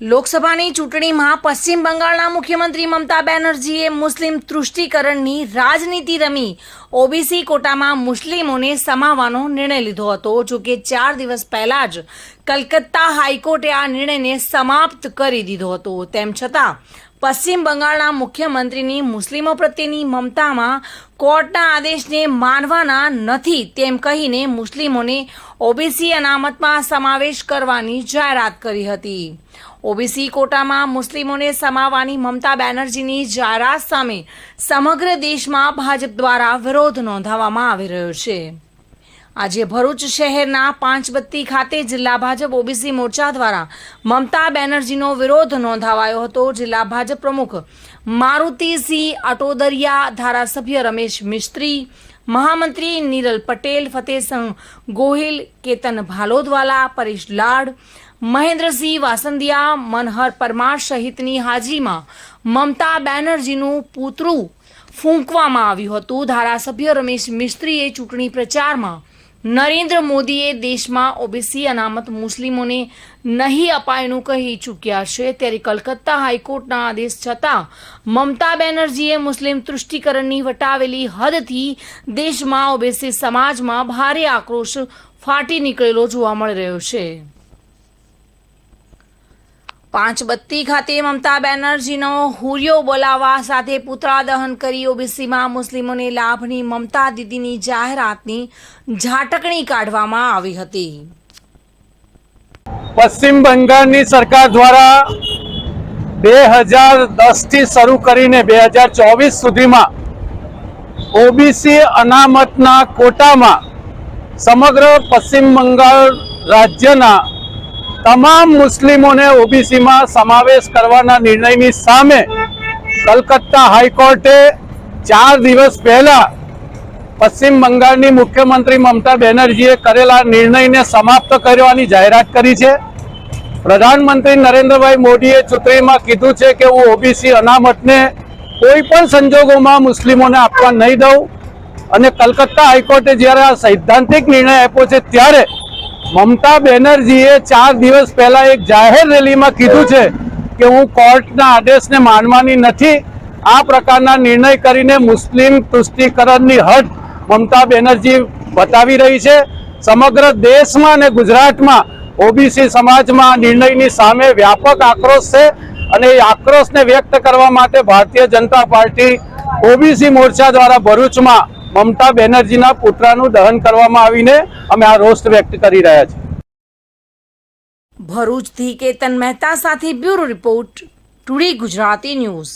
લોકસભાની ચૂંટણીમાં પશ્ચિમ બંગાળના મુખ્યમંત્રી મમતા બેનર્જીએ મુસ્લિમ તૃષ્ટિકરણની રાજનીતિ રમી ઓબીસી કોટામાં મુસ્લિમોને સમાવવાનો નિર્ણય લીધો હતો. જો કે ચાર દિવસ પહેલા જ કલકત્તા હાઈકોર્ટે આ નિર્ણયને સમાપ્ત કરી દીધો હતો. તેમ છતાં પશ્ચિમ બંગાળના મુખ્યમંત્રીની મુસ્લિમો પ્રત્યેની મમતામાં કોર્ટના આદેશને માનવાના નથી તેમ કહીને મુસ્લિમોને ઓબીસી અનામતમાં સમાવેશ કરવાની જાહેરાત કરી હતી. ઓબીસી કોટામાં મુસ્લિમોને સમાવવાની મમતા બેનર્જીની જાહેરાત સામે સમગ્ર દેશમાં ભાજપ દ્વારા વિરોધ નોંધાવવામાં આવી રહ્યો છે. આજે ભરૂચ શહેરના પાંચબત્તી ખાતે જિલ્લા ભાજપ ઓબીસી મોરચા દ્વારા મમતા બેનર્જીનો વિરોધ નોંધાવાયો હતો. જિલ્લા ભાજપ પ્રમુખ મારુતિસિંહ અટોદરિયા, ધારાસભ્ય રમેશ મિસ્ત્રી, મહામંત્રી નીરલ પટેલ ફતેહસિંહ ગોહિલ, કેતન ભાલોદવાલા, પરેશ લાડ, મહેન્દ્રસિંહ વાસંદિયા, મનહર પરમાર સહિતની હાજરીમાં મમતા બેનર્જીનું પૂતળું ફૂંકવામાં આવ્યું હતું. ધારાસભ્ય રમેશ મિસ્ત્રીએ ચૂંટણી પ્રચારમાં નરેન્દ્ર મોદીએ દેશમાં ઓબીસી અનામત મુસ્લિમોને નહીં અપાયનું કહી ચૂક્યા છે. ત્યારે કલકત્તા હાઈકોર્ટના આદેશ છતાં મમતા બેનર્જીએ મુસ્લિમ તૃષ્ટિકરણની વટાવેલી હદથી દેશમાં ઓબીસી સમાજમાં ભારે આક્રોશ ફાટી નીકળેલો જોવા મળી રહ્યો છે. પાંચબત્તી ખાતે મમતા બેનર્જીનો હુરિયો બોલાવવા સાથે પુતળા દહન કરી ઓબીસીમાં મુસ્લિમોને લાભની મમતા દીદીની જાહેરાતની ઝાટકણી કાઢવામાં આવી હતી. પશ્ચિમ બંગાળની સરકાર દ્વારા બે હજાર દસથી શરૂ કરીને બે હજાર ચોવીસ સુધીમાં ઓબીસી અનામતના કોટામાં સમગ્ર પશ્ચિમ બંગાળ રાજ્યના તમામ મુસ્લિમોને ઓબીસીમાં સમાવેશ કરવાના નિર્ણયની સામે કલકત્તા હાઈકોર્ટે ચાર દિવસ પહેલા પશ્ચિમ બંગાળની મુખ્યમંત્રી મમતા બેનર્જીએ કરેલા નિર્ણયને સમાપ્ત કરવાની જાહેરાત કરી છે. પ્રધાનમંત્રી નરેન્દ્રભાઈ મોદીએ ચૂંટણીમાં કીધું છે કે હું ઓબીસી અનામતને કોઈ પણ સંજોગોમાં મુસ્લિમોને આપવા નહીં દઉં. અને કલકત્તા હાઈકોર્ટે જ્યારે આ સૈદ્ધાંતિક નિર્ણય આપ્યો છે, ત્યારે મમતા બેનર્જીએ ચાર દિવસ પહેલા એક જાહેર રેલીમાં કીધું છે કે હું કોર્ટના આદેશને માનવાની નથી. આ પ્રકારના નિર્ણય કરીને મુસ્લિમ તુષ્ટિકરણની હદ મમતા બેનર્જી બતાવી રહી છે. સમગ્ર દેશમાં અને ગુજરાતમાં ઓબીસી સમાજમાં નિર્ણયની સામે વ્યાપક આક્રોશ છે અને એ આક્રોશને વ્યક્ત કરવા માટે ભારતીય જનતા પાર્ટી ઓબીસી મોરચા દ્વારા ભરૂચમાં મમતા બેનર્જીના પુતળાનું દહન કરવામાં આવીને અમે આ રોષ વ્યક્ત કરી રહ્યા છીએ. ભરૂચથી કેતન મહેતા સાથે bureau report, today Gujarati news.